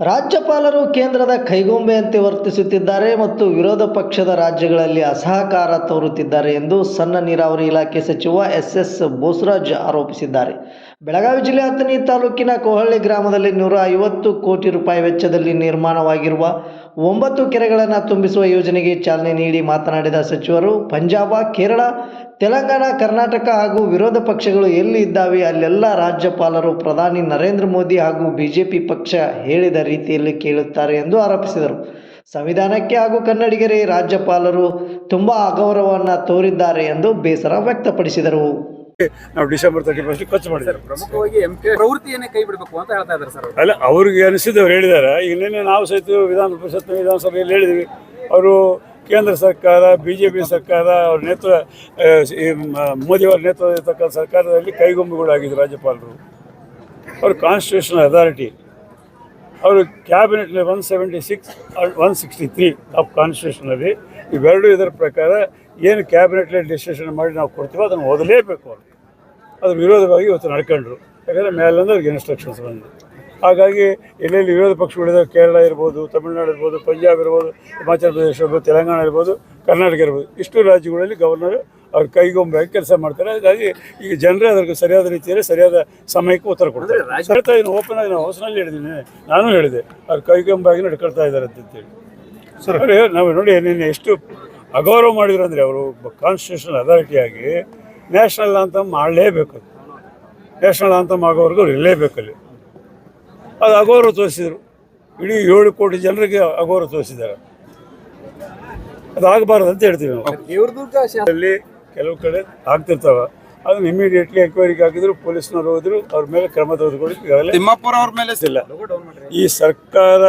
ರಾಜ್ಯಪಾಲರು ಕೇಂದ್ರದ ಕೈಗೊಂಬೆಯಂತೆ ವರ್ತಿಸುತ್ತಿದ್ದಾರೆ ಮತ್ತು ವಿರೋಧ ಪಕ್ಷದ ರಾಜ್ಯಗಳಲ್ಲಿ ಅಸಹಕಾರ ತೋರುತ್ತಿದ್ದಾರೆ ಎಂದು ಸಣ್ಣ ನೀರಾವರಿ ಇಲಾಖೆ ಸಚಿವ ಎಸ್ ಎಸ್ ಬೋಸರಾಜ್ ಆರೋಪಿಸಿದ್ದಾರೆ. ಬೆಳಗಾವಿ ಜಿಲ್ಲೆ ಅಥಣಿ ತಾಲೂಕಿನ ಕೋಹಳ್ಳಿ ಗ್ರಾಮದಲ್ಲಿ ನೂರ ಐವತ್ತು ಕೋಟಿ ರೂಪಾಯಿ ವೆಚ್ಚದಲ್ಲಿ ನಿರ್ಮಾಣವಾಗಿರುವ ಒಂಬತ್ತು ಕೆರೆಗಳನ್ನು ತುಂಬಿಸುವ ಯೋಜನೆಗೆ ಚಾಲನೆ ನೀಡಿ ಮಾತನಾಡಿದ ಸಚಿವರು, ಪಂಜಾಬ, ಕೇರಳ, ತೆಲಂಗಾಣ, ಕರ್ನಾಟಕ ಹಾಗೂ ವಿರೋಧ ಪಕ್ಷಗಳು ಎಲ್ಲಿ ಇದ್ದಾವೆ ಅಲ್ಲೆಲ್ಲ ರಾಜ್ಯಪಾಲರು ಪ್ರಧಾನಿ ನರೇಂದ್ರ ಮೋದಿ ಹಾಗೂ ಬಿಜೆಪಿ ಪಕ್ಷ ಹೇಳಿದ ರೀತಿಯಲ್ಲಿ ಕೇಳುತ್ತಾರೆ ಎಂದು ಆರೋಪಿಸಿದರು. ಸಂವಿಧಾನಕ್ಕೆ ಹಾಗೂ ಕನ್ನಡಿಗರೇ ರಾಜ್ಯಪಾಲರು ತುಂಬ ಅಗೌರವವನ್ನು ತೋರಿದ್ದಾರೆ ಎಂದು ಬೇಸರ ವ್ಯಕ್ತಪಡಿಸಿದರು. ನಾವು ಡಿಸೆಂಬರ್ ತರ್ಟಿ ಫಸ್ಟ್ ಖರ್ಚು ಮಾಡಿದ್ದಾರೆ ಪ್ರಮುಖವಾಗಿ ಎಂ ಕೆ ಪ್ರವೃತ್ತಿಯನ್ನೇ ಕೈ ಬಿಡಬೇಕು ಅಂತ ಹೇಳ್ತಾ ಇದ್ದಾರೆ ಸರ್ ಅಲ್ಲ ಅವ್ರಿಗೆ ಅನಿಸಿದ್ದು ಅವ್ರು ಹೇಳಿದ್ದಾರೆ. ಈಗ ನಿನ್ನೆ ನಾವು ಸಹಿತ ವಿಧಾನ ಪರಿಷತ್ ವಿಧಾನಸಭೆಯಲ್ಲಿ ಹೇಳಿದ್ವಿ. ಅವರು ಕೇಂದ್ರ ಸರ್ಕಾರ ಬಿ ಜೆ ಪಿ ಸರ್ಕಾರ ಅವ್ರ ನೇತೃತ್ವ ಮೋದಿಯವರ ನೇತೃತ್ವ ಇರ್ತಕ್ಕಂಥ ಸರ್ಕಾರದಲ್ಲಿ ಕೈಗೊಂಬೆಗಳಾಗಿದ್ದು ರಾಜ್ಯಪಾಲರು. ಅವರು ಕಾನ್ಸ್ಟಿಟ್ಯೂಷನ್ ಅಥಾರಿಟಿ ಅವರು cabinet one seventy six one sixty three of ಕಾನ್ಸ್ಟಿಟ್ಯೂಷನಲ್ಲಿ ಇವೆರಡೂ ಇದರ ಪ್ರಕಾರ ಏನು ಕ್ಯಾಬಿನೆಟ್ನಲ್ಲಿ ಡಿಸಿಷನ್ ಮಾಡಿ ನಾವು ಕೊಡ್ತೀವೋ ಅದನ್ನು ಓದಲೇಬೇಕು ಅವರು. ಅದ್ರ ವಿರೋಧವಾಗಿ ಇವತ್ತು ನಡ್ಕೊಂಡ್ರು. ಯಾಕಂದರೆ ಮೇಲಿಂದ ಅವ್ರಿಗೆ ಇನ್ಸ್ಟ್ರಕ್ಷನ್ಸ್ ಬಂದಿದೆ ಹಾಗಾಗಿ ಎಲ್ಲೆಲ್ಲಿ ವಿರೋಧ ಪಕ್ಷಗಳಿದೆ ಕೇರಳ ಇರ್ಬೋದು ತಮಿಳುನಾಡು ಇರ್ಬೋದು ಪಂಜಾಬ್ ಇರ್ಬೋದು ಹಿಮಾಚಲ ಪ್ರದೇಶ ಇರ್ಬೋದು ತೆಲಂಗಾಣ ಇರ್ಬೋದು ಕರ್ನಾಟಕ ಇರ್ಬೋದು ಇಷ್ಟು ರಾಜ್ಯಗಳಲ್ಲಿ ಗವರ್ನರ್ ಅವ್ರ ಕೈಗೊಂಬಾಗಿ ಕೆಲಸ ಮಾಡ್ತಾರೆ. ಹಾಗಾಗಿ ಈಗ ಜನರೇ ಅದಕ್ಕೆ ಸರಿಯಾದ ರೀತಿಯಲ್ಲಿ ಸರಿಯಾದ ಸಮಯಕ್ಕೆ ಉತ್ತರ ಕೊಡ್ತಾರೆ. ಹೇಳ್ತಾ ಇದ್ದೀನಿ ಓಪನ್ ಆಗಿ ನಾವು ಹೊಸನಲ್ಲಿ ಹೇಳಿದ್ದೀನಿ. ನಾನು ಹೇಳಿದೆ ಅವ್ರ ಕೈಗೊಂಬಾಗಿ ನಡ್ಕೊಳ್ತಾ ಇದ್ದಾರೆ ಅಂತೇಳಿ ಸರ್. ನಾವು ನೋಡಿ ನಿನ್ನೆ ಎಷ್ಟು ಅಗೌರವ ಮಾಡಿದ್ರು ಅಂದರೆ ಅವರು ಕಾನ್ಸ್ಟಿಟ್ಯೂಷನ್ ಅಥಾರಿಟಿಯಾಗಿ ನ್ಯಾಷನಲ್ ಅಂತ ಮಾಡಲೇಬೇಕು. ನ್ಯಾಷನಲ್ ಅಂತ ಆಗೋವರೆಗೂ ಅವ್ರು ಇರಲೇಬೇಕಲ್ಲಿ ಅದು ಅಗೋರು ತೋರಿಸಿದರು. ಇಡೀ ಏಳು ಕೋಟಿ ಜನರಿಗೆ ಅಗೋರು ತೋರಿಸಿದ್ದಾರೆ. ಅದು ಆಗಬಾರ್ದು ಅಂತ ಹೇಳ್ತೀವಿ ನಾವು. ಅಲ್ಲಿ ಕೆಲವು ಕಡೆ ಆಗ್ತಿರ್ತಾವೆ. ಅದನ್ನ ಇಮಿಡಿಯೇಟ್ಲಿ ಎಂಕ್ವೈರಿಗೆ ಹಾಕಿದ್ರು ಪೊಲೀಸ್ನವ್ರು ಹೋದ್ರು ಅವ್ರ ಮೇಲೆ ಕ್ರಮ ತೆಗೆದುಕೊಳ್ಳಿ. ಈಗಾಗಲೇ ತಿಮ್ಮಾಪುರ ಅವ್ರ ಮೇಲೆ ಇಲ್ಲ. ಈ ಸರ್ಕಾರ